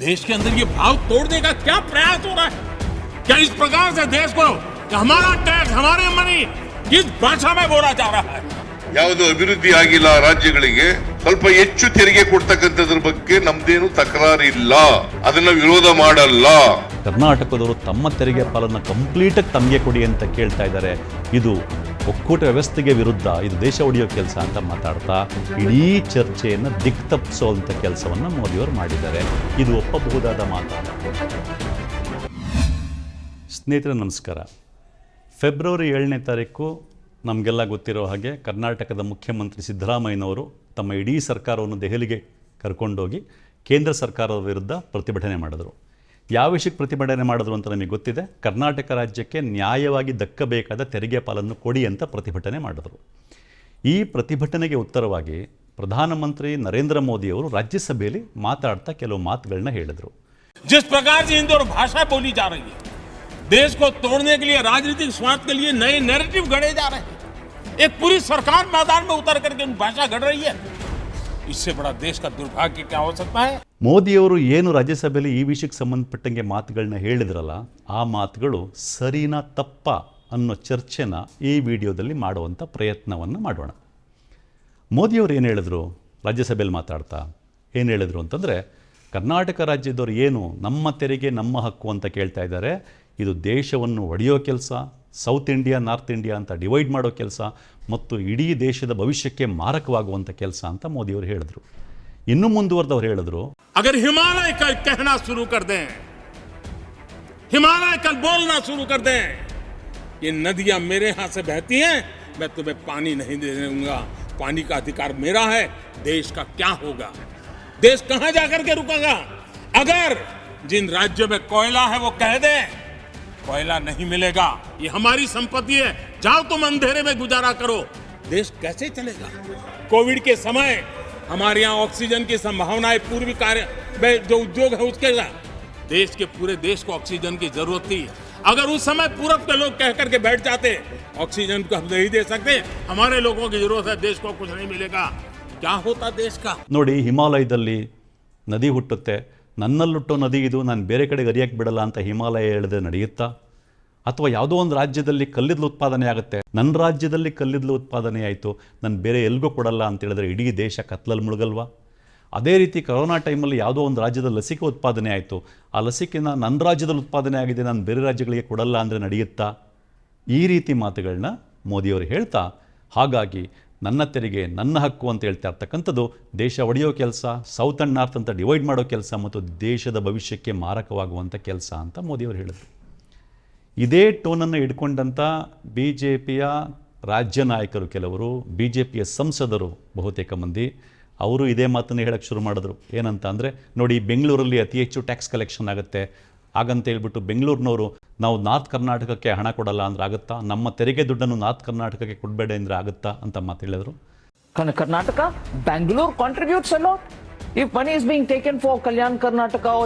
देश के अंदर ये भाव तोड़ने का क्या प्रयास हो रहा है क्या इस प्रकार से देश को कि हमारा टैक्स हमारे मनी किस भाषा में बोला जा रहा है ಯಾವುದು ಅಭಿವೃದ್ಧಿ ಆಗಿಲ್ಲ ರಾಜ್ಯಗಳಿಗೆ ಸ್ವಲ್ಪ ಹೆಚ್ಚು ತೆರಿಗೆ ಕೊಡ್ತಕ್ಕಂಥದ್ರ ಬಗ್ಗೆ ನಮ್ದೇನು ತಕರಾರಿಲ್ಲ ಅದನ್ನ ವಿರೋಧ ಮಾಡಲ್ಲ ಕರ್ನಾಟಕದವರು ತಮ್ಮ ತೆರಿಗೆ ಪಾಲನ್ನು ಕಂಪ್ಲೀಟಾಗಿ ತಮಗೆ ಕೊಡಿ ಅಂತ ಕೇಳ್ತಾ ಇದ್ದಾರೆ ಇದು ಒಕ್ಕೂಟ ವ್ಯವಸ್ಥೆಗೆ ವಿರುದ್ಧ ಇದು ದೇಶ ಒಡೆಯೋ ಕೆಲಸ ಅಂತ ಮಾತಾಡ್ತಾ ಇಡೀ ಚರ್ಚೆಯನ್ನು ದಿಕ್ ತಪ್ಪಿಸೋವಂಥ ಕೆಲಸವನ್ನು ಮೋದಿಯವರು ಮಾಡಿದ್ದಾರೆ. ಇದು ಒಪ್ಪಬಹುದಾದ ಮಾತು. ಸ್ನೇಹಿತರೆ, ನಮಸ್ಕಾರ. ಫೆಬ್ರವರಿ ಏಳನೇ ತಾರೀಕು ನಮಗೆಲ್ಲ ಗೊತ್ತಿರೋ ಹಾಗೆ ಕರ್ನಾಟಕದ ಮುಖ್ಯಮಂತ್ರಿ ಸಿದ್ದರಾಮಯ್ಯನವರು ತಮ್ಮ ಇಡೀ ಸರ್ಕಾರವನ್ನು ದೆಹಲಿಗೆ ಕರ್ಕೊಂಡೋಗಿ ಕೇಂದ್ರ ಸರ್ಕಾರದ ವಿರುದ್ಧ ಪ್ರತಿಭಟನೆ ಮಾಡಿದರು. ಯಾವ ವಿಷಯಕ್ಕೆ ಪ್ರತಿಭಟನೆ ಮಾಡಿದ್ರು ಅಂತ ನಮಗೆ ಗೊತ್ತಿದೆ ಕರ್ನಾಟಕ ರಾಜ್ಯಕ್ಕೆ ನ್ಯಾಯವಾಗಿ ದಕ್ಕಬೇಕಾದ ತೆರಿಗೆ ಪಾಲನ್ನು ಕೊಡಿ ಅಂತ ಪ್ರತಿಭಟನೆ ಮಾಡಿದರು ಈ ಪ್ರತಿಭಟನೆಗೆ ಉತ್ತರವಾಗಿ ಪ್ರಧಾನಮಂತ್ರಿ ನರೇಂದ್ರ ಮೋದಿಯವರು ರಾಜ್ಯಸಭೆಯಲ್ಲಿ ಮಾತಾಡ್ತಾ ಕೆಲವು ಮಾತುಗಳನ್ನ ಹೇಳಿದರು जिस प्रकार से हिंदी और भाषा बोली जा रही है देश को तोड़ने के लिए राजनीतिक स्वार्थ के लिए नए नैरेटिव गढ़े जा रहे हैं एक पूरी सरकार मैदान में उतर करके उन भाषा गढ़ रही है इससे बड़ा देश का दुर्भाग्य क्या हो सकता है ಮೋದಿಯವರು ಏನು ರಾಜ್ಯಸಭೆಯಲ್ಲಿ ಈ ವಿಷಯಕ್ಕೆ ಸಂಬಂಧಪಟ್ಟಂಗೆ ಮಾತುಗಳನ್ನ ಹೇಳಿದ್ರಲ್ಲ ಆ ಮಾತುಗಳು ಸರಿನಾ ತಪ್ಪ ಅನ್ನೋ ಚರ್ಚೆನ ಈ ವಿಡಿಯೋದಲ್ಲಿ ಮಾಡುವಂಥ ಪ್ರಯತ್ನವನ್ನು ಮಾಡೋಣ ಮೋದಿಯವರು ಏನು ಹೇಳಿದ್ರು ರಾಜ್ಯಸಭೆಯಲ್ಲಿ ಮಾತಾಡ್ತಾ ಏನು ಹೇಳಿದ್ರು ಅಂತಂದರೆ ಕರ್ನಾಟಕ ರಾಜ್ಯದವರು ಏನು ನಮ್ಮ ತೆರಿಗೆ ನಮ್ಮ ಹಕ್ಕು ಅಂತ ಕೇಳ್ತಾ ಇದ್ದಾರೆ ಇದು ದೇಶವನ್ನು ಒಡೆಯೋ ಕೆಲಸ ಸೌತ್ ಇಂಡಿಯಾ ನಾರ್ತ್ ಇಂಡಿಯಾ ಅಂತ ಡಿವೈಡ್ ಮಾಡೋ ಕೆಲಸ ಮತ್ತು ಇಡೀ ದೇಶದ ಭವಿಷ್ಯಕ್ಕೆ ಮಾರಕವಾಗುವಂಥ ಕೆಲಸ ಅಂತ ಮೋದಿಯವರು ಹೇಳಿದ್ರು ಇನ್ನೂ ಮುಂದುವರೆದವ್ರು ಹೇಳಿದ್ರು अगर हिमालय कल कहना शुरू कर दें हिमालय कल बोलना शुरू कर दें ये नदियां मेरे यहां से बहती हैं मैं तुम्हें पानी नहीं दे दूंगा पानी का अधिकार मेरा है देश का क्या होगा देश कहां जाकर के रुकेगा अगर जिन राज्यों में कोयला है वो कह दे कोयला नहीं मिलेगा ये हमारी संपत्ति है जाओ तुम अंधेरे में गुजारा करो देश कैसे चलेगा कोविड के समय हमारे यहाँ ऑक्सीजन की संभावनाएं पूर्वी कार्य में जो उद्योग है उसके साथ देश के पूरे देश को ऑक्सीजन की जरूरत थी अगर उस समय पूरब के लोग कह करके बैठ जाते ऑक्सीजन को हम नहीं दे सकते हमारे लोगों की जरूरत है देश को कुछ नहीं मिलेगा क्या होता देश का ನೋಡಿ ಹಿಮಾಲಯದಲ್ಲಿ ನದಿ ಹುಟ್ಟುತ್ತೆ ನನ್ನಲ್ಲುಟ್ಟೋ ನದಿ ಇದು ನಾನು ಬೇರೆ ಕಡೆಗೆ ಹರಿಯಕ್ಕೆ ಬಿಡಲ್ಲ ಅಂತ ಹಿಮಾಲಯ ಹೇಳಿದ್ರೆ ನಡೆಯುತ್ತಾ ಅಥವಾ ಯಾವುದೋ ಒಂದು ರಾಜ್ಯದಲ್ಲಿ ಕಲ್ಲಿದ್ದಲು ಉತ್ಪಾದನೆ ಆಗುತ್ತೆ, ನನ್ನ ರಾಜ್ಯದಲ್ಲಿ ಕಲ್ಲಿದ್ದಲು ಉತ್ಪಾದನೆ ಆಯಿತು, ನಾನು ಬೇರೆ ಎಲ್ಗೂ ಕೊಡಲ್ಲ ಅಂತ ಹೇಳಿದ್ರೆ ಇಡೀ ದೇಶ ಕತ್ಲಲ್ಲಿ ಮುಳುಗಲ್ವಾ? ಅದೇ ರೀತಿ ಕೊರೋನಾ ಟೈಮಲ್ಲಿ ಯಾವುದೋ ಒಂದು ರಾಜ್ಯದ ಲಸಿಕೆ ಉತ್ಪಾದನೆ ಆಯಿತು, ಆ ಲಸಿಕೆನ ನನ್ನ ರಾಜ್ಯದಲ್ಲಿ ಉತ್ಪಾದನೆ ಆಗಿದೆ, ನಾನು ಬೇರೆ ರಾಜ್ಯಗಳಿಗೆ ಕೊಡಲ್ಲ ಅಂದರೆ ನಡೆಯುತ್ತಾ? ಈ ರೀತಿ ಮಾತುಗಳನ್ನ ಮೋದಿಯವರು ಹೇಳ್ತಾ, ಹಾಗಾಗಿ ನನ್ನ ತೆರಿಗೆ, ನನ್ನ ಹಕ್ಕು ಅಂತ ಹೇಳ್ತಾ ಇರ್ತಕ್ಕಂಥದ್ದು ದೇಶ ಒಡೆಯೋ ಕೆಲಸ, ಸೌತ್ ಅಂಡ್ ನಾರ್ತ್ ಅಂತ ಡಿವೈಡ್ ಮಾಡೋ ಕೆಲಸ ಮತ್ತು ದೇಶದ ಭವಿಷ್ಯಕ್ಕೆ ಮಾರಕವಾಗುವಂಥ ಕೆಲಸ ಅಂತ ಮೋದಿಯವರು ಹೇಳಿದರು. ಇದೇ ಟೋನನ್ನು ಇಟ್ಕೊಂಡಂಥ ಬಿ ಜೆ ಪಿಯ ರಾಜ್ಯ ನಾಯಕರು ಕೆಲವರು ಬಿ ಜೆ ಪಿಯ ಸಂಸದರು ಬಹುತೇಕ ಮಂದಿ ಅವರು ಇದೇ ಮಾತನ್ನು ಹೇಳಕ್ಕೆ ಶುರು ಮಾಡಿದ್ರು. ಏನಂತ ಅಂದರೆ ನೋಡಿ ಬೆಂಗಳೂರಲ್ಲಿ ಅತಿ ಹೆಚ್ಚು ಟ್ಯಾಕ್ಸ್ ಕಲೆಕ್ಷನ್ ಆಗುತ್ತೆ. ಹಾಗಂತ ಹೇಳ್ಬಿಟ್ಟು ಬೆಂಗಳೂರಿನವರು ನಾವು ನಾರ್ತ್ ಕರ್ನಾಟಕಕ್ಕೆ ಹಣ ಕೊಡಲ್ಲ ಅಂದ್ರೆ ಆಗುತ್ತಾ? ನಮ್ಮ ತೆರಿಗೆ ದುಡ್ಡನ್ನು ನಾರ್ತ್ ಕರ್ನಾಟಕಕ್ಕೆ ಕೊಡಬೇಡ ಅಂದರೆ ಆಗುತ್ತಾ? ಅಂತ ಮಾತು ಹೇಳಿದ್ರು. Karna- Karnataka, Bangalore contributes a lot. If money is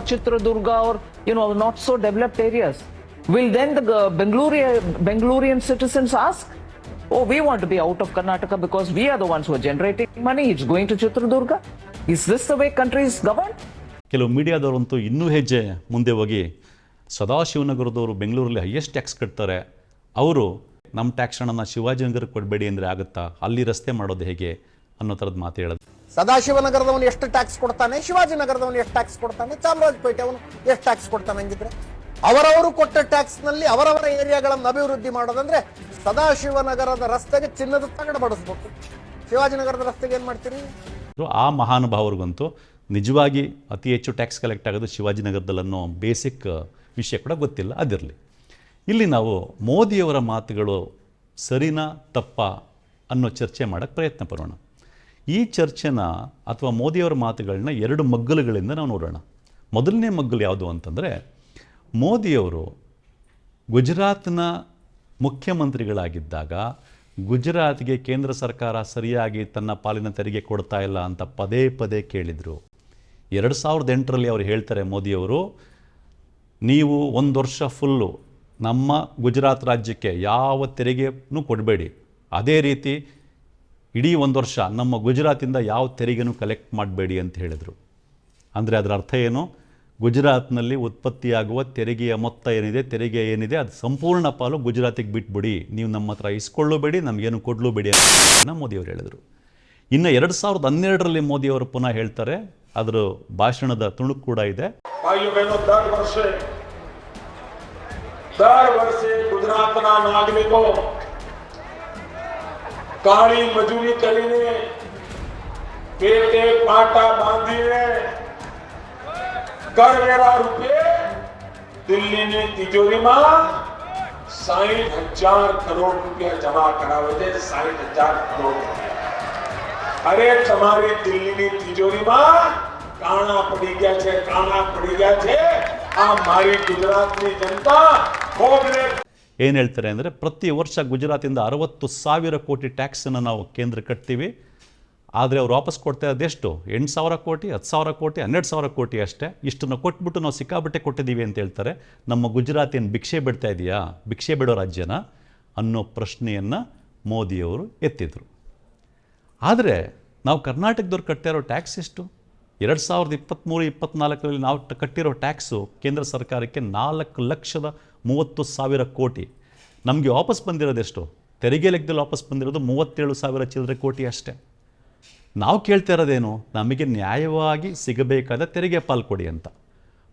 Chitradurga ಅವ್ರ you know not so developed or will then the Bengalurian, Bengaluru, Bengalurian citizens ask, "Oh, we want to be out of Karnataka because we are the ones who are generating money. It's going to Chitradurga." Is this the way country is governed? ಕೆಲವು ಮೀಡಿಯಾದವರಂತೂ ಇನ್ನೂ ಹೆಜ್ಜೆ ಮುಂದೆ ಹೋಗಿ ಸದಾಶಿವನಗರದವರು ಬೆಂಗಳೂರಲ್ಲಿ highest tax ಕಟ್ತಾರೆ ಅವರು ನಮ್ಮ tax ಹಣನ ಶಿವಾಜಿನಗರಕ್ಕೆ ಕೊಡಬೇಡಿ ಅಂದರೆ ಆಗುತ್ತಾ ಅಲ್ಲಿ ರಸ್ತೆ ಮಾಡೋದು ಹೇಗೆ ಅನ್ನೋ ಥರದ ಮಾತು ಹೇಳೋದು ಸದಾಶಿವನಗರದವನು ಎಷ್ಟು ಟ್ಯಾಕ್ಸ್ ಕೊಡ್ತಾನೆ ಶಿವಾಜಿನಗರದವನು ಎಷ್ಟು ಟ್ಯಾಕ್ಸ್ ಕೊಡ್ತಾನೆ ಚಾಮರಾಜಪೇಟೆ ಅವನು ಎಷ್ಟು ಟ್ಯಾಕ್ಸ್ ಕೊಡ್ತಾನೆ ಹಂಗಿದ್ರೆ ಅವರವರು ಕೊಟ್ಟ ಟ್ಯಾಕ್ಸ್ನಲ್ಲಿ ಅವರವರ ಏರಿಯಾಗಳನ್ನು ಅಭಿವೃದ್ಧಿ ಮಾಡೋದಂದ್ರೆ ಸದಾಶಿವನಗರದ ರಸ್ತೆಗೆ ಚಿನ್ನದ ತಗಡ ಬಡಿಸ್ಬೇಕು. ಶಿವಾಜಿನಗರದ ರಸ್ತೆಗೆ ಏನು ಮಾಡ್ತೀರಿ? ಆ ಮಹಾನುಭಾವರಿಗಂತೂ ನಿಜವಾಗಿ ಅತಿ ಹೆಚ್ಚು ಟ್ಯಾಕ್ಸ್ ಕಲೆಕ್ಟ್ ಆಗೋದು ಶಿವಾಜಿನಗರದಲ್ಲಿ ಅನ್ನೋ ಬೇಸಿಕ್ ವಿಷಯ ಕೂಡ ಗೊತ್ತಿಲ್ಲ. ಅದಿರಲಿ. ಇಲ್ಲಿ ನಾವು ಮೋದಿಯವರ ಮಾತುಗಳು ಸರಿನಾ ತಪ್ಪ ಅನ್ನೋ ಚರ್ಚೆ ಮಾಡೋಕ್ಕೆ ಪ್ರಯತ್ನ ಪಡೋಣ. ಈ ಚರ್ಚೆನ ಅಥವಾ ಮೋದಿಯವರ ಮಾತುಗಳನ್ನ ಎರಡು ಮಗ್ಗಲುಗಳಿಂದ ನಾವು ನೋಡೋಣ. ಮೊದಲನೇ ಮಗ್ಗಲು ಯಾವುದು ಅಂತಂದರೆ ಮೋದಿಯವರು ಗುಜರಾತ್ನ ಮುಖ್ಯಮಂತ್ರಿಗಳಾಗಿದ್ದಾಗ ಗುಜರಾತ್ಗೆ ಕೇಂದ್ರ ಸರ್ಕಾರ ಸರಿಯಾಗಿ ತನ್ನ ಪಾಲಿನ ತೆರಿಗೆ ಕೊಡ್ತಾ ಇಲ್ಲ ಅಂತ ಪದೇ ಪದೇ ಕೇಳಿದರು. ಎರಡು ಸಾವಿರದ ಎಂಟರಲ್ಲಿ ಅವರು ಹೇಳ್ತಾರೆ ಮೋದಿಯವರು, ನೀವು ಒಂದು ವರ್ಷ ಫುಲ್ಲು ನಮ್ಮ ಗುಜರಾತ್ ರಾಜ್ಯಕ್ಕೆ ಯಾವ ತೆರಿಗೆನೂ ಕೊಡಬೇಡಿ. ಅದೇ ರೀತಿ ಇಡೀ ಒಂದು ವರ್ಷ ನಮ್ಮ ಗುಜರಾತಿಂದ ಯಾವ ತೆರಿಗೆನೂ ಕಲೆಕ್ಟ್ ಮಾಡಬೇಡಿ ಅಂತ ಹೇಳಿದರು. ಅಂದರೆ ಅದರ ಅರ್ಥ ಏನು? ಗುಜರಾತ್ನಲ್ಲಿ ಉತ್ಪತ್ತಿಯಾಗುವ ತೆರಿಗೆಯ ಮೊತ್ತ ಏನಿದೆ ತೆರಿಗೆ ಏನಿದೆ ಅದು ಸಂಪೂರ್ಣ ಪಾಲು ಗುಜರಾತಿಗೆ ಬಿಟ್ಬಿಡಿ ನೀವು ನಮ್ಮ ಹತ್ರ ಇಸ್ಕೊಳ್ಳಬೇಡಿ ನಮಗೇನು ಕೊಡಲೂಬೇಡಿ ಅಂತ ಮೋದಿಯವರು ಹೇಳಿದರು ಇನ್ನು ಎರಡು ಸಾವಿರದ ಹನ್ನೆರಡರಲ್ಲಿ ಮೋದಿಯವರು ಪುನಃ ಹೇಳ್ತಾರೆ ಅದರ ಭಾಷಣದ ತುಣುಕು ಕೂಡ ಇದೆ ભાઈઓ બહેનો દર વર્ષે દર વર્ષે ગુજરાતના નાગરિકો કાળી મજૂરી કરીને પેટે પાટા બાંધીને કરવેરા રૂપે દિલ્હીની તિજોરીમાં સાહીઠ હજાર કરોડ રૂપિયા જમા કરાવે છે સાહીઠ હજાર કરોડ રૂપિયા અરે તમારી દિલ્હીની તિજોરીમાં કાણા પડી ગયા છે કાણા પડી ગયા છે આ મારી ગુજરાતની જનતા કોંગ્રેસ ಏನು ಹೇಳ್ತಾರೆ ಅಂದರೆ ಪ್ರತಿ ವರ್ಷ ಗುಜರಾತಿಂದ ಅರವತ್ತು ಸಾವಿರ ಕೋಟಿ ಟ್ಯಾಕ್ಸನ್ನು ನಾವು ಕೇಂದ್ರ ಕಟ್ತೀವಿ ಆದರೆ ಅವ್ರು ವಾಪಸ್ ಕೊಡ್ತಾ ಇರೋದು ಎಷ್ಟು? ಎಂಟು ಸಾವಿರ ಕೋಟಿ, ಹತ್ತು ಸಾವಿರ ಕೋಟಿ, ಹನ್ನೆರಡು ಸಾವಿರ ಕೋಟಿ ಅಷ್ಟೇ. ಇಷ್ಟನ್ನು ಕೊಟ್ಬಿಟ್ಟು ನಾವು ಸಿಕ್ಕಾಬಿಟ್ಟೆ ಕೊಟ್ಟಿದ್ದೀವಿ ಅಂತ ಹೇಳ್ತಾರೆ. ನಮ್ಮ ಗುಜರಾತ್ ಏನು ಭಿಕ್ಷೆ ಬಿಡ್ತಾ ಇದೆಯಾ? ಭಿಕ್ಷೆ ಬಿಡೋ ರಾಜ್ಯನ? ಅನ್ನೋ ಪ್ರಶ್ನೆಯನ್ನು ಮೋದಿಯವರು ಎತ್ತಿದ್ರು. ಆದರೆ ನಾವು ಕರ್ನಾಟಕದವ್ರು ಕಟ್ಟಿರೋ ಟ್ಯಾಕ್ಸ್ ಎಷ್ಟು? ಎರಡು ಸಾವಿರದ ಇಪ್ಪತ್ತ್ಮೂರು ಇಪ್ಪತ್ತ್ನಾಲ್ಕರಲ್ಲಿ ನಾವು ಕಟ್ಟಿರೋ ಟ್ಯಾಕ್ಸು ಕೇಂದ್ರ ಸರ್ಕಾರಕ್ಕೆ ನಾಲ್ಕು ಲಕ್ಷದ ಮೂವತ್ತು ಸಾವಿರ ಕೋಟಿ. ನಮಗೆ ವಾಪಸ್ ಬಂದಿರೋದೆಷ್ಟು ತೆರಿಗೆ ಲೆಕ್ಕದಲ್ಲಿ ವಾಪಸ್ ಬಂದಿರೋದು ಮೂವತ್ತೇಳು ಸಾವಿರ ಚಿಲ್ಲರೆ ಕೋಟಿ ಅಷ್ಟೇ. ನಾವು ಕೇಳ್ತಾ ಇರೋದೇನು? ನಮಗೆ ನ್ಯಾಯವಾಗಿ ಸಿಗಬೇಕಾದ ತೆರಿಗೆ ಪಾಲ್ಕೊಡಿ ಅಂತ.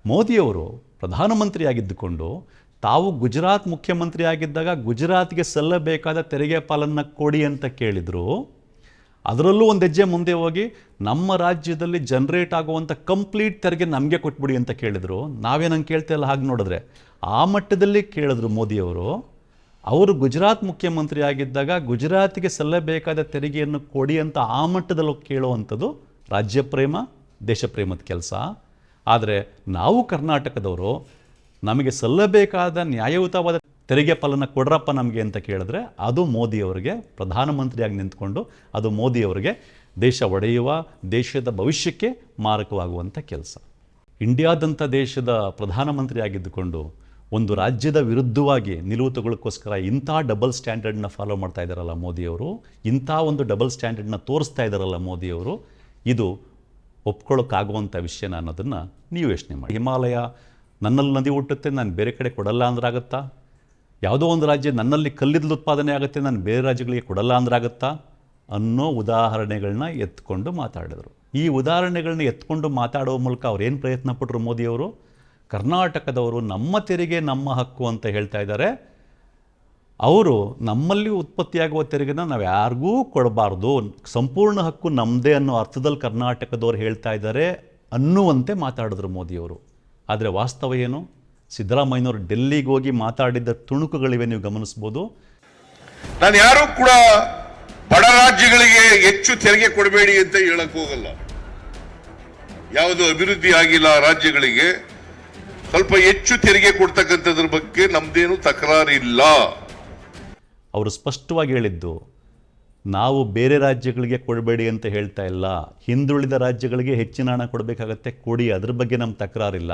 ಮೋದಿಯವರು ಪ್ರಧಾನಮಂತ್ರಿಯಾಗಿದ್ದುಕೊಂಡು ತಾವು ಗುಜರಾತ್ ಮುಖ್ಯಮಂತ್ರಿ ಆಗಿದ್ದಾಗ ಗುಜರಾತ್ಗೆ ಸಲ್ಲಬೇಕಾದ ತೆರಿಗೆ ಪಾಲನ್ನು ಕೊಡಿ ಅಂತ ಕೇಳಿದರು. ಅದರಲ್ಲೂ ಒಂದು ಹೆಜ್ಜೆ ಮುಂದೆ ಹೋಗಿ ನಮ್ಮ ರಾಜ್ಯದಲ್ಲಿ ಜನ್ರೇಟ್ ಆಗುವಂಥ ಕಂಪ್ಲೀಟ್ ತೆರಿಗೆ ನಮಗೆ ಕೊಟ್ಬಿಡಿ ಅಂತ ಕೇಳಿದರು. ನಾವೇನಂಗೆ ಕೇಳ್ತಾ ಇಲ್ಲ ಹಾಗೆ ನೋಡಿದ್ರೆ. ಆ ಮಟ್ಟದಲ್ಲಿ ಕೇಳಿದ್ರು ಮೋದಿಯವರು. ಅವರು ಗುಜರಾತ್ ಮುಖ್ಯಮಂತ್ರಿ ಆಗಿದ್ದಾಗ ಗುಜರಾತಿಗೆ ಸಲ್ಲಬೇಕಾದ ತೆರಿಗೆಯನ್ನು ಕೊಡಿ ಅಂತ ಆ ಮಟ್ಟದಲ್ಲಿ ಕೇಳುವಂಥದ್ದು ರಾಜ್ಯ ಪ್ರೇಮ, ದೇಶ ಪ್ರೇಮದ ಕೆಲಸ. ಆದರೆ ನಾವು ಕರ್ನಾಟಕದವರು ನಮಗೆ ಸಲ್ಲಬೇಕಾದ ನ್ಯಾಯಯುತವಾದ ತೆರಿಗೆ ಪಾಲನ್ನು ಕೊಡ್ರಪ್ಪ ನಮಗೆ ಅಂತ ಕೇಳಿದ್ರೆ ಅದು ಮೋದಿಯವರಿಗೆ ಪ್ರಧಾನಮಂತ್ರಿಯಾಗಿ ನಿಂತ್ಕೊಂಡು ಅದು ಮೋದಿಯವರಿಗೆ ದೇಶ ಒಡೆಯುವ, ದೇಶದ ಭವಿಷ್ಯಕ್ಕೆ ಮಾರಕವಾಗುವಂಥ ಕೆಲಸ. ಇಂಡಿಯಾದಂಥ ದೇಶದ ಪ್ರಧಾನಮಂತ್ರಿ ಆಗಿದ್ದುಕೊಂಡು ಒಂದು ರಾಜ್ಯದ ವಿರುದ್ಧವಾಗಿ ನಿಲುವು ತಗೊಳ್ಳೋಕ್ಕೋಸ್ಕರ ಇಂಥ ಡಬಲ್ ಸ್ಟ್ಯಾಂಡರ್ಡ್ನ ಫಾಲೋ ಮಾಡ್ತಾ ಇದ್ದಾರಲ್ಲ ಮೋದಿಯವರು ಇಂಥ ಒಂದು ಡಬಲ್ ಸ್ಟ್ಯಾಂಡರ್ಡ್ನ ತೋರಿಸ್ತಾ ಇದ್ದಾರಲ್ಲ ಮೋದಿಯವರು ಇದು ಒಪ್ಕೊಳ್ಳೋಕ್ಕಾಗುವಂಥ ವಿಷಯನ ಅನ್ನೋದನ್ನು ನೀವು ಯೋಚನೆ ಮಾಡಿ. ಹಿಮಾಲಯ ನನ್ನಲ್ಲಿ ನದಿ ಹುಟ್ಟುತ್ತೆ, ನಾನು ಬೇರೆ ಕಡೆ ಕೊಡಲ್ಲ ಅಂದ್ರಾಗತ್ತಾ ಯಾವುದೋ ಒಂದು ರಾಜ್ಯ ನನ್ನಲ್ಲಿ ಕಲ್ಲಿದ್ದಲು ಉತ್ಪಾದನೆ ಆಗುತ್ತೆ, ನಾನು ಬೇರೆ ರಾಜ್ಯಗಳಿಗೆ ಕೊಡಲ್ಲ ಅಂದ್ರಾಗತ್ತಾ ಅನ್ನೋ ಉದಾಹರಣೆಗಳನ್ನ ಎತ್ಕೊಂಡು ಮಾತಾಡಿದರು. ಈ ಉದಾಹರಣೆಗಳನ್ನ ಎತ್ಕೊಂಡು ಮಾತಾಡೋ ಮೂಲಕ ಅವ್ರು ಏನು ಪ್ರಯತ್ನ ಪಟ್ಟರು ಮೋದಿಯವರು ಕರ್ನಾಟಕದವರು ನಮ್ಮ ತೆರಿಗೆ ನಮ್ಮ ಹಕ್ಕು ಅಂತ ಹೇಳ್ತಾ ಇದ್ದಾರೆ. ಅವರು ನಮ್ಮಲ್ಲಿ ಉತ್ಪತ್ತಿಯಾಗುವ ತೆರಿಗೆನ ನಾವು ಯಾರಿಗೂ ಕೊಡಬಾರ್ದು. ಸಂಪೂರ್ಣ ಹಕ್ಕು ನಮ್ಮದೇ ಅನ್ನೋ ಅರ್ಥದಲ್ಲಿ ಕರ್ನಾಟಕದವ್ರು ಹೇಳ್ತಾ ಇದ್ದಾರೆ ಅನ್ನುವಂತೆ ಮಾತಾಡಿದ್ರು ಮೋದಿಯವರು. ಆದರೆ ವಾಸ್ತವ ಏನು? ಸಿದ್ದರಾಮಯ್ಯನವರು ಡೆಲ್ಲಿಗೆ ಹೋಗಿ ಮಾತಾಡಿದ್ದ ತುಣುಕುಗಳಿವೆ ನೀವು ಗಮನಿಸ್ಬೋದು. ನಾನು ಯಾರೂ ಕೂಡ ಬಡ ರಾಜ್ಯಗಳಿಗೆ ಹೆಚ್ಚು ತೆರಿಗೆ ಕೊಡಬೇಡಿ ಅಂತ ಹೇಳಕ್ ಹೋಗಲ್ಲ. ಯಾವುದು ಅಭಿವೃದ್ಧಿ ಆಗಿಲ್ಲ ರಾಜ್ಯಗಳಿಗೆ. ಸ್ವಲ್ಪ ಹೆಚ್ಚು ತೆರಿಗೆ ಕೊಡ್ತಕ್ಕಂಥದ್ರ ಬಗ್ಗೆ ನಮ್ದೇನು ತಕರಾರಿಲ್ಲ. ಅವರು ಸ್ಪಷ್ಟವಾಗಿ ಹೇಳಿದ್ದು, ನಾವು ಬೇರೆ ರಾಜ್ಯಗಳಿಗೆ ಕೊಡಬೇಡಿ ಅಂತ ಹೇಳ್ತಾ ಇಲ್ಲ. ಹಿಂದುಳಿದ ರಾಜ್ಯಗಳಿಗೆ ಹೆಚ್ಚಿನ ಹಣ ಕೊಡಬೇಕಾಗತ್ತೆ, ಕೊಡಿ. ಅದ್ರ ಬಗ್ಗೆ ನಮ್ಮ ತಕರಾರಿಲ್ಲ.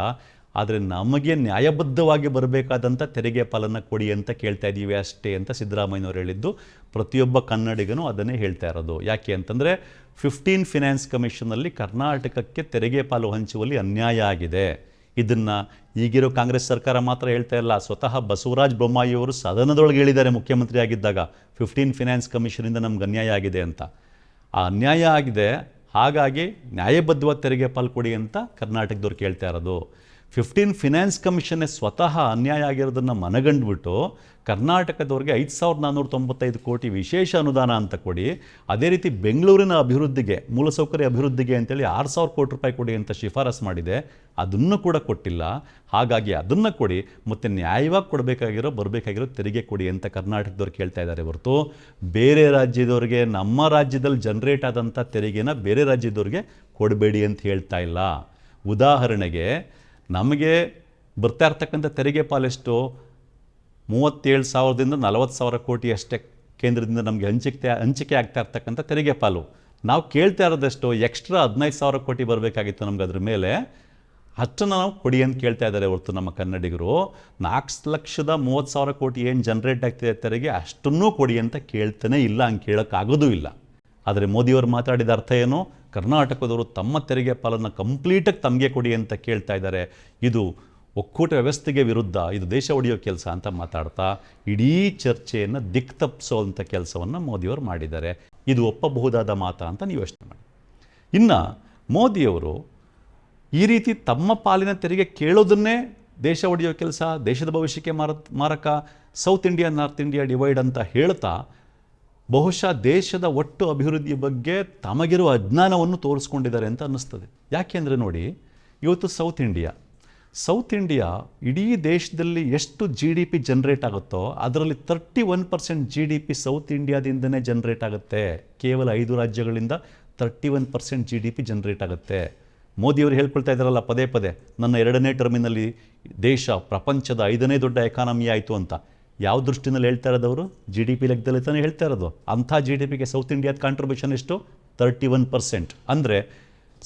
ಆದರೆ ನಮಗೆ ನ್ಯಾಯಬದ್ಧವಾಗಿ ಬರಬೇಕಾದಂಥ ತೆರಿಗೆ ಪಾಲನ್ನು ಕೊಡಿ ಅಂತ ಕೇಳ್ತಾ ಇದ್ದೀವಿ ಅಷ್ಟೇ ಅಂತ ಸಿದ್ದರಾಮಯ್ಯನವರು ಹೇಳಿದ್ದು. ಪ್ರತಿಯೊಬ್ಬ ಕನ್ನಡಿಗನೂ ಅದನ್ನೇ ಹೇಳ್ತಾ ಇರೋದು. ಯಾಕೆ ಅಂತಂದರೆ ಫಿಫ್ಟೀನ್ ಫಿನಾನ್ಸ್ ಕಮಿಷನಲ್ಲಿ ಕರ್ನಾಟಕಕ್ಕೆ ತೆರಿಗೆ ಪಾಲು ಹಂಚುವಲ್ಲಿ ಅನ್ಯಾಯ ಆಗಿದೆ. ಇದನ್ನು ಈಗಿರೋ ಕಾಂಗ್ರೆಸ್ ಸರ್ಕಾರ ಮಾತ್ರ ಹೇಳ್ತಾ ಇಲ್ಲ. ಸ್ವತಃ ಬಸವರಾಜ ಬೊಮ್ಮಾಯಿಯವರು ಸದನದೊಳಗೆ ಹೇಳಿದ್ದಾರೆ ಮುಖ್ಯಮಂತ್ರಿ ಆಗಿದ್ದಾಗ. ಫಿಫ್ಟೀನ್ ಫಿನಾನ್ಸ್ ಕಮಿಷನಿಂದ ನಮ್ಗೆ ಅನ್ಯಾಯ ಆಗಿದೆ ಅಂತ. ಆ ಅನ್ಯಾಯ ಆಗಿದೆ. ಹಾಗಾಗಿ ನ್ಯಾಯಬದ್ಧವಾದ ತೆರಿಗೆ ಪಾಲ್ಕೊಡಿ ಅಂತ ಕರ್ನಾಟಕದವ್ರು ಕೇಳ್ತಾ ಇರೋದು. ಫಿಫ್ಟೀನ್ ಫಿನಾನ್ಸ್ ಕಮಿಷನ್ನೇ ಸ್ವತಃ ಅನ್ಯಾಯ ಆಗಿರೋದನ್ನು ಮನಗಂಡ್ಬಿಟ್ಟು ಕರ್ನಾಟಕದವ್ರಿಗೆ ಐದು ಸಾವಿರದ ನಾನ್ನೂರ ತೊಂಬತ್ತೈದು ಕೋಟಿ ವಿಶೇಷ ಅನುದಾನ ಅಂತ ಕೊಡಿ, ಅದೇ ರೀತಿ ಬೆಂಗಳೂರಿನ ಅಭಿವೃದ್ಧಿಗೆ ಮೂಲಸೌಕರ್ಯ ಅಭಿವೃದ್ಧಿಗೆ ಅಂತೇಳಿ ಆರು ಸಾವಿರ ಕೋಟಿ ರೂಪಾಯಿ ಕೊಡಿ ಅಂತ ಶಿಫಾರಸು ಮಾಡಿದೆ, ಅದನ್ನು ಕೂಡ ಕೊಟ್ಟಿಲ್ಲ. ಹಾಗಾಗಿ ಅದನ್ನು ಕೊಡಿ, ಮತ್ತು ನ್ಯಾಯವಾಗಿ ಕೊಡಬೇಕಾಗಿರೋ, ಬರಬೇಕಾಗಿರೋ ತೆರಿಗೆ ಕೊಡಿ ಅಂತ ಕರ್ನಾಟಕದವ್ರು ಕೇಳ್ತಾ ಇದ್ದಾರೆ ಹೊರತು. ಬೇರೆ ರಾಜ್ಯದವ್ರಿಗೆ, ನಮ್ಮ ರಾಜ್ಯದಲ್ಲಿ ಜನ್ರೇಟ್ ಆದಂಥ ತೆರಿಗೆನ ಬೇರೆ ರಾಜ್ಯದವ್ರಿಗೆ ಕೊಡಬೇಡಿ ಅಂತ ಹೇಳ್ತಾ ಇಲ್ಲ. ಉದಾಹರಣೆಗೆ ನಮಗೆ ಬರ್ತಾ ಇರ್ತಕ್ಕಂಥ ತೆರಿಗೆ ಪಾಲೆಷ್ಟು ಮೂವತ್ತೇಳು ಸಾವಿರದಿಂದ ನಲವತ್ತು ಸಾವಿರ ಕೋಟಿ ಅಷ್ಟೇ ಕೇಂದ್ರದಿಂದ ನಮಗೆ ಹಂಚಿಕೆ ಹಂಚಿಕೆ ಆಗ್ತಾ ಇರ್ತಕ್ಕಂಥ ತೆರಿಗೆ ಪಾಲು. ನಾವು ಕೇಳ್ತಾ ಇರೋದಷ್ಟು? ಎಕ್ಸ್ಟ್ರಾ ಹದಿನೈದು ಸಾವಿರ ಕೋಟಿ ಬರಬೇಕಾಗಿತ್ತು ನಮ್ಗೆ ಅದ್ರ ಮೇಲೆ. ಅಷ್ಟನ್ನು ನಾವು ಕೊಡಿ ಅಂತ ಕೇಳ್ತಾ ಇದ್ದಾರೆ ಹೊರತು ನಮ್ಮ ಕನ್ನಡಿಗರು. ನಾಲ್ಕು ಲಕ್ಷದ ಮೂವತ್ತು ಸಾವಿರ ಕೋಟಿ ಏನು ಜನ್ರೇಟ್ ಆಗ್ತಿದೆ ತೆರಿಗೆ ಅಷ್ಟನ್ನೂ ಕೊಡಿ ಅಂತ ಕೇಳ್ತಾನೆ ಇಲ್ಲ, ಹಂಗೆ ಕೇಳೋಕ್ಕಾಗೋದೂ ಇಲ್ಲ. ಆದರೆ ಮೋದಿಯವರು ಮಾತಾಡಿದ ಅರ್ಥ ಏನು? ಕರ್ನಾಟಕದವರು ತಮ್ಮ ತೆರಿಗೆ ಪಾಲನ್ನು ಕಂಪ್ಲೀಟಾಗಿ ತಮಗೆ ಕೊಡಿ ಅಂತ ಕೇಳ್ತಾ ಇದ್ದಾರೆ. ಇದು ಒಕ್ಕೂಟ ವ್ಯವಸ್ಥೆಗೆ ವಿರುದ್ಧ, ಇದು ದೇಶ ಒಡೆಯೋ ಕೆಲಸ ಅಂತ ಮಾತಾಡ್ತಾ ಇಡೀ ಚರ್ಚೆಯನ್ನು ದಿಕ್ ತಪ್ಪಿಸೋವಂಥ ಕೆಲಸವನ್ನು ಮೋದಿಯವರು ಮಾಡಿದ್ದಾರೆ. ಇದು ಒಪ್ಪಬಹುದಾದ ಮಾತಾ ಅಂತ ನೀವು ಯೋಚನೆ ಮಾಡಿ. ಇನ್ನು ಮೋದಿಯವರು ಈ ರೀತಿ ತಮ್ಮ ಪಾಲಿನ ತೆರಿಗೆ ಕೇಳೋದನ್ನೇ ದೇಶ ಒಡೆಯೋ ಕೆಲಸ, ದೇಶದ ಭವಿಷ್ಯಕ್ಕೆ ಮಾರ ಮಾರಕ, South India, North India divide ಅಂತ ಹೇಳ್ತಾ ಬಹುಶಃ ದೇಶದ ಒಟ್ಟು ಅಭಿವೃದ್ಧಿಯ ಬಗ್ಗೆ ತಮಗಿರುವ ಅಜ್ಞಾನವನ್ನು ತೋರಿಸ್ಕೊಂಡಿದ್ದಾರೆ ಅಂತ ಅನ್ನಿಸ್ತದೆ. ಯಾಕೆಂದರೆ ನೋಡಿ, ಇವತ್ತು ಸೌತ್ ಇಂಡಿಯಾ ಸೌತ್ ಇಂಡಿಯಾ ಇಡೀ ದೇಶದಲ್ಲಿ ಎಷ್ಟು ಜಿ ಡಿ ಪಿ ಜನ್ರೇಟ್ ಆಗುತ್ತೋ ಅದರಲ್ಲಿ thirty one percent G D P South ಇಂಡಿಯಾದಿಂದನೇ generate ಆಗುತ್ತೆ. ಕೇವಲ ಐದು ರಾಜ್ಯಗಳಿಂದ thirty one percent G D P generate ಆಗುತ್ತೆ. ಮೋದಿಯವರು ಹೇಳ್ಕೊಳ್ತಾ ಇದ್ದಾರಲ್ಲ, ಪದೇ ಪದೇ, ನನ್ನ ಎರಡನೇ ಟರ್ಮಿನಲ್ಲಿ ದೇಶ ಪ್ರಪಂಚದ ಐದನೇ ದೊಡ್ಡ ಎಕಾನಮಿ ಆಯಿತು ಅಂತ. ಯಾವ ದೃಷ್ಟಿನಲ್ಲಿ ಹೇಳ್ತಾ ಅವರು? ಜಿ ಡಿ ಪಿ ಲೆಕ್ಕದಲ್ಲಿ ತಾನೇ ಹೇಳ್ತಾ ಇರೋದು. ಅಂಥ ಜಿ ಡಿ ಪಿಗೆ ಸೌತ್ ಇಂಡಿಯಾದ ಕಾಂಟ್ರಿಬ್ಯೂಷನ್ ಎಷ್ಟು? ತರ್ಟಿ ಒನ್ ಪರ್ಸೆಂಟ್ ಅಂದರೆ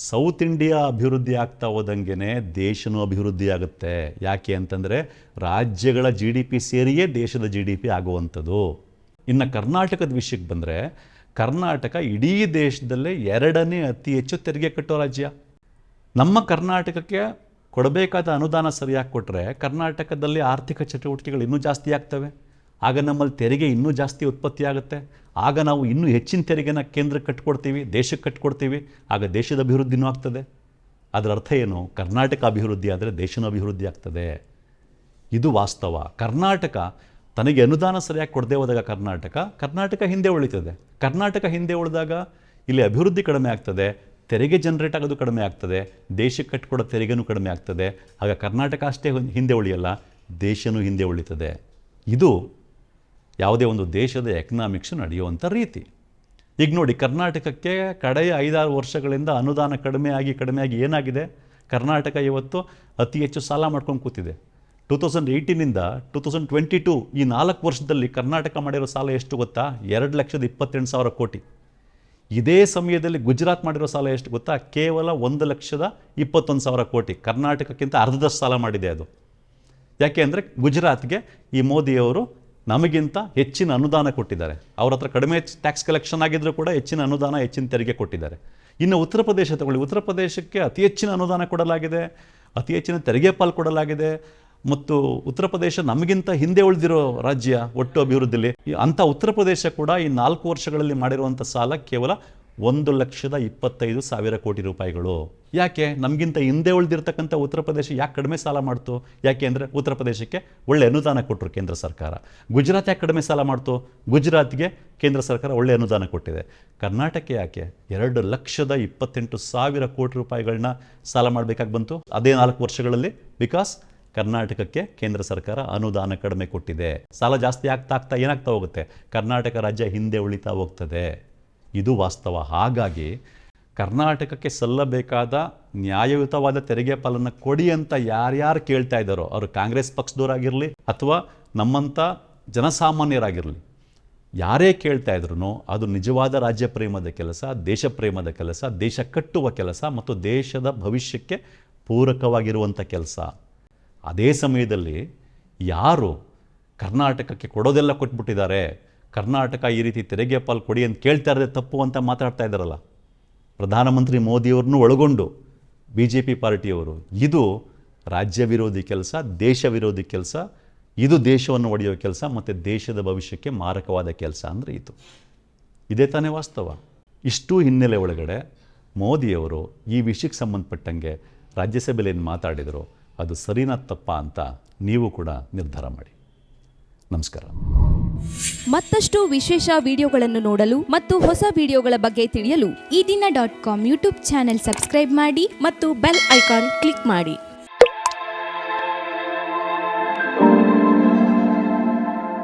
ಸೌತ್ ಇಂಡಿಯಾ ಅಭಿವೃದ್ಧಿ ಆಗ್ತಾ ಹೋದಂಗೆ ದೇಶನೂ ಅಭಿವೃದ್ಧಿ ಆಗುತ್ತೆ. ಯಾಕೆ ಅಂತಂದರೆ ರಾಜ್ಯಗಳ ಜಿ ಡಿ ಪಿ ಸೇರಿಯೇ ದೇಶದ ಜಿ ಡಿ ಪಿ ಆಗುವಂಥದ್ದು. ಇನ್ನು ಕರ್ನಾಟಕದ ವಿಷಯಕ್ಕೆ ಬಂದರೆ ಕರ್ನಾಟಕ ಇಡೀ ದೇಶದಲ್ಲೇ ಎರಡನೇ ಅತಿ ಹೆಚ್ಚು ತೆರಿಗೆ ಕಟ್ಟೋ ರಾಜ್ಯ. ನಮ್ಮ ಕರ್ನಾಟಕಕ್ಕೆ ಕೊಡಬೇಕಾದ ಅನುದಾನ ಸರಿಯಾಗಿ ಕೊಟ್ಟರೆ ಕರ್ನಾಟಕದಲ್ಲಿ ಆರ್ಥಿಕ ಚಟುವಟಿಕೆಗಳು ಇನ್ನೂ ಜಾಸ್ತಿ ಆಗ್ತವೆ. ಆಗ ನಮ್ಮಲ್ಲಿ ತೆರಿಗೆ ಇನ್ನೂ ಜಾಸ್ತಿ ಉತ್ಪತ್ತಿ ಆಗುತ್ತೆ. ಆಗ ನಾವು ಇನ್ನೂ ಹೆಚ್ಚಿನ ತೆರಿಗೆನ ಕೇಂದ್ರಕ್ಕೆ ಕಟ್ಕೊಡ್ತೀವಿ, ದೇಶಕ್ಕೆ ಕಟ್ಕೊಡ್ತೀವಿ. ಆಗ ದೇಶದ ಅಭಿವೃದ್ಧಿನೂ ಆಗ್ತದೆ. ಅದರ ಅರ್ಥ ಏನು? ಕರ್ನಾಟಕ ಅಭಿವೃದ್ಧಿ ಆದರೆ ದೇಶನ ಅಭಿವೃದ್ಧಿ ಆಗ್ತದೆ. ಇದು ವಾಸ್ತವ. ಕರ್ನಾಟಕ ತನಗೆ ಅನುದಾನ ಸರಿಯಾಗಿ ಕೊಡದೇ ಹೋದಾಗ ಕರ್ನಾಟಕ ಕರ್ನಾಟಕ ಹಿಂದೆ ಉಳಿತದೆ. ಕರ್ನಾಟಕ ಹಿಂದೆ ಉಳಿದಾಗ ಇಲ್ಲಿ ಅಭಿವೃದ್ಧಿ ಕಡಿಮೆ ಆಗ್ತದೆ. ತೆರಿಗೆ ಜನರೇಟ್ ಆಗೋದು ಕಡಿಮೆ ಆಗ್ತದೆ, ದೇಶಕ್ಕೆ ಕಟ್ಕೊಡೋ ತೆರಿಗೆನೂ ಕಡಿಮೆ ಆಗ್ತದೆ. ಆಗ ಕರ್ನಾಟಕ ಅಷ್ಟೇ ಹಿಂದೆ ಉಳಿಯಲ್ಲ, ದೇಶನೂ ಹಿಂದೆ ಉಳಿತದೆ. ಇದು ಯಾವುದೇ ಒಂದು ದೇಶದ ಎಕನಾಮಿಕ್ಸ್ ನಡೆಯುವಂಥ ರೀತಿ. ಈಗ ನೋಡಿ, ಕರ್ನಾಟಕಕ್ಕೆ ಕಡೆಯ ಐದಾರು ವರ್ಷಗಳಿಂದ ಅನುದಾನ ಕಡಿಮೆ ಆಗಿ ಕಡಿಮೆ ಆಗಿ ಏನಾಗಿದೆ? ಕರ್ನಾಟಕ ಇವತ್ತು ಅತಿ ಹೆಚ್ಚು ಸಾಲ ಮಾಡ್ಕೊಂಡು ಕೂತಿದೆ. ಟೂ ತೌಸಂಡ್ ಏಯ್ಟೀನಿಂದ ಟೂ ತೌಸಂಡ್ ಟ್ವೆಂಟಿ ಟೂ ಈ ನಾಲ್ಕು ವರ್ಷದಲ್ಲಿ ಕರ್ನಾಟಕ ಮಾಡಿರೋ ಸಾಲ ಎಷ್ಟು ಗೊತ್ತಾ? ಎರಡು ಲಕ್ಷದ ಇಪ್ಪತ್ತೆಂಟು ಸಾವಿರ ಕೋಟಿ. ಇದೇ ಸಮಯದಲ್ಲಿ ಗುಜರಾತ್ ಮಾಡಿರೋ ಸಾಲ ಎಷ್ಟು ಗೊತ್ತಾ? ಕೇವಲ ಒಂದು ಲಕ್ಷದ ಇಪ್ಪತ್ತೊಂದು ಸಾವಿರ ಕೋಟಿ. ಕರ್ನಾಟಕಕ್ಕಿಂತ ಅರ್ಧದಷ್ಟು ಸಾಲ ಮಾಡಿದೆ ಅದು. ಯಾಕೆ ಅಂದರೆ ಗುಜರಾತ್ಗೆ ಈ ಮೋದಿಯವರು ನಮಗಿಂತ ಹೆಚ್ಚಿನ ಅನುದಾನ ಕೊಟ್ಟಿದ್ದಾರೆ. ಅವ್ರ ಹತ್ರ ಕಡಿಮೆ ಟ್ಯಾಕ್ಸ್ ಕಲೆಕ್ಷನ್ ಆಗಿದ್ದರೂ ಕೂಡ ಹೆಚ್ಚಿನ ಅನುದಾನ, ಹೆಚ್ಚಿನ ತೆರಿಗೆ ಕೊಟ್ಟಿದ್ದಾರೆ. ಇನ್ನು ಉತ್ತರ ಪ್ರದೇಶ ತಗೊಳ್ಳಿ. ಉತ್ತರ ಪ್ರದೇಶಕ್ಕೆ ಅತಿ ಹೆಚ್ಚಿನ ಅನುದಾನ ಕೊಡಲಾಗಿದೆ. ಅತಿ ಹೆಚ್ಚಿನ ತೆರಿಗೆ ಪಾಲ್ ಕೊಡಲಾಗಿದೆ. ಮತ್ತು ಉತ್ತರ ಪ್ರದೇಶ ನಮಗಿಂತ ಹಿಂದೆ ಉಳಿದಿರೋ ರಾಜ್ಯ ಒಟ್ಟು ಅಭಿವೃದ್ಧಿಲಿ ಅಂಥ ಉತ್ತರ ಪ್ರದೇಶ ಕೂಡ ಈ ನಾಲ್ಕು ವರ್ಷಗಳಲ್ಲಿ ಮಾಡಿರುವಂಥ ಸಾಲ ಕೇವಲ ಒಂದು ಲಕ್ಷದ ಇಪ್ಪತ್ತೈದು ಸಾವಿರ ಕೋಟಿ ರೂಪಾಯಿಗಳು. ಯಾಕೆ? ನಮಗಿಂತ ಹಿಂದೆ ಉಳಿದಿರ್ತಕ್ಕಂಥ ಉತ್ತರ ಪ್ರದೇಶ ಯಾಕೆ ಕಡಿಮೆ ಸಾಲ ಮಾಡ್ತು? ಯಾಕೆ ಅಂದರೆ ಉತ್ತರ ಪ್ರದೇಶಕ್ಕೆ ಒಳ್ಳೆ ಅನುದಾನ ಕೊಟ್ಟರು ಕೇಂದ್ರ ಸರ್ಕಾರ. ಗುಜರಾತ್ ಯಾಕೆ ಕಡಿಮೆ ಸಾಲ ಮಾಡ್ತು? ಗುಜರಾತ್ಗೆ ಕೇಂದ್ರ ಸರ್ಕಾರ ಒಳ್ಳೆ ಅನುದಾನ ಕೊಟ್ಟಿದೆ. ಕರ್ನಾಟಕ ಯಾಕೆ? ಎರಡು ಲಕ್ಷದ ಇಪ್ಪತ್ತೆಂಟು ಸಾವಿರ ಕೋಟಿ ರೂಪಾಯಿಗಳನ್ನ ಸಾಲ ಮಾಡಬೇಕಾಗಿ ಬಂತು. ಅದೇ ನಾಲ್ಕು ವರ್ಷಗಳಲ್ಲಿ. ಬಿಕಾಸ್ ಕರ್ನಾಟಕಕ್ಕೆ ಕೇಂದ್ರ ಸರ್ಕಾರ ಅನುದಾನ ಕಡಿಮೆ ಕೊಟ್ಟಿದೆ. ಸಾಲ ಜಾಸ್ತಿ ಆಗ್ತಾ ಆಗ್ತಾ ಏನಾಗ್ತಾ ಹೋಗುತ್ತೆ? ಕರ್ನಾಟಕ ರಾಜ್ಯ ಹಿಂದೆ ಉಳಿತಾ ಹೋಗ್ತದೆ. ಇದು ವಾಸ್ತವ. ಹಾಗಾಗಿ ಕರ್ನಾಟಕಕ್ಕೆ ಸಲ್ಲಬೇಕಾದ ನ್ಯಾಯಯುತವಾದ ತೆರಿಗೆ ಪಾಲನ್ನು ಕೊಡಿ ಅಂತ ಯಾರ್ಯಾರು ಕೇಳ್ತಾ ಇದ್ದಾರೋ, ಅವರು ಕಾಂಗ್ರೆಸ್ ಪಕ್ಷದವರಾಗಿರಲಿ ಅಥವಾ ನಮ್ಮಂಥ ಜನಸಾಮಾನ್ಯರಾಗಿರಲಿ, ಯಾರೇ ಕೇಳ್ತಾ ಇದ್ರು ಅದು ನಿಜವಾದ ರಾಜ್ಯ ಪ್ರೇಮದ ಕೆಲಸ, ದೇಶ ಪ್ರೇಮದ ಕೆಲಸ, ದೇಶ ಕಟ್ಟುವ ಕೆಲಸ ಮತ್ತು ದೇಶದ ಭವಿಷ್ಯಕ್ಕೆ ಪೂರಕವಾಗಿರುವಂಥ ಕೆಲಸ. ಅದೇ ಸಮಯದಲ್ಲಿ ಯಾರು ಕರ್ನಾಟಕಕ್ಕೆ ಕೊಡೋದೆಲ್ಲ ಕೊಟ್ಬಿಟ್ಟಿದ್ದಾರೆ, ಕರ್ನಾಟಕ ಈ ರೀತಿ ತೆರಿಗೆ ಪಾಲು ಕೊಡಿ ಅಂತ ಕೇಳ್ತಾ ಇರೋದೇ ತಪ್ಪು ಅಂತ ಮಾತಾಡ್ತಾ ಇದ್ದಾರಲ್ಲ. ಪ್ರಧಾನಮಂತ್ರಿ ಮೋದಿಯವ್ರನ್ನೂ ಒಳಗೊಂಡು ಬಿ ಜೆ ಪಿ ಪಾರ್ಟಿಯವರು, ಇದು ರಾಜ್ಯ ವಿರೋಧಿ ಕೆಲಸ, ದೇಶ ವಿರೋಧಿ ಕೆಲಸ, ಇದು ದೇಶವನ್ನು ಒಡೆಯುವ ಕೆಲಸ ಮತ್ತು ದೇಶದ ಭವಿಷ್ಯಕ್ಕೆ ಮಾರಕವಾದ ಕೆಲಸ ಅಂದರೆ ಇದು. ಇದೇ ತಾನೇ ವಾಸ್ತವ. ಇಷ್ಟು ಹಿನ್ನೆಲೆ ಒಳಗಡೆ ಮೋದಿಯವರು ಈ ವಿಷಯಕ್ಕೆ ಸಂಬಂಧಪಟ್ಟಂಗೆ ರಾಜ್ಯಸಭೆಯಲ್ಲಿ ಏನು ಮಾತಾಡಿದರು ಅದು ಸರಿನಾ ತಪ್ಪ ಅಂತ ನೀವು ಕೂಡ ನಿರ್ಧಾರ ಮಾಡಿ. ನಮಸ್ಕಾರ. ಮತ್ತಷ್ಟು ವಿಶೇಷ ವಿಡಿಯೋಗಳನ್ನು ನೋಡಲು ಮತ್ತು ಹೊಸ ವಿಡಿಯೋಗಳ ಬಗ್ಗೆ ತಿಳಿಯಲು Eedina dot com YouTube channel subscribe ಮಾಡಿ ಮತ್ತು ಬೆಲ್ ಐಕಾನ್ ಕ್ಲಿಕ್ ಮಾಡಿ.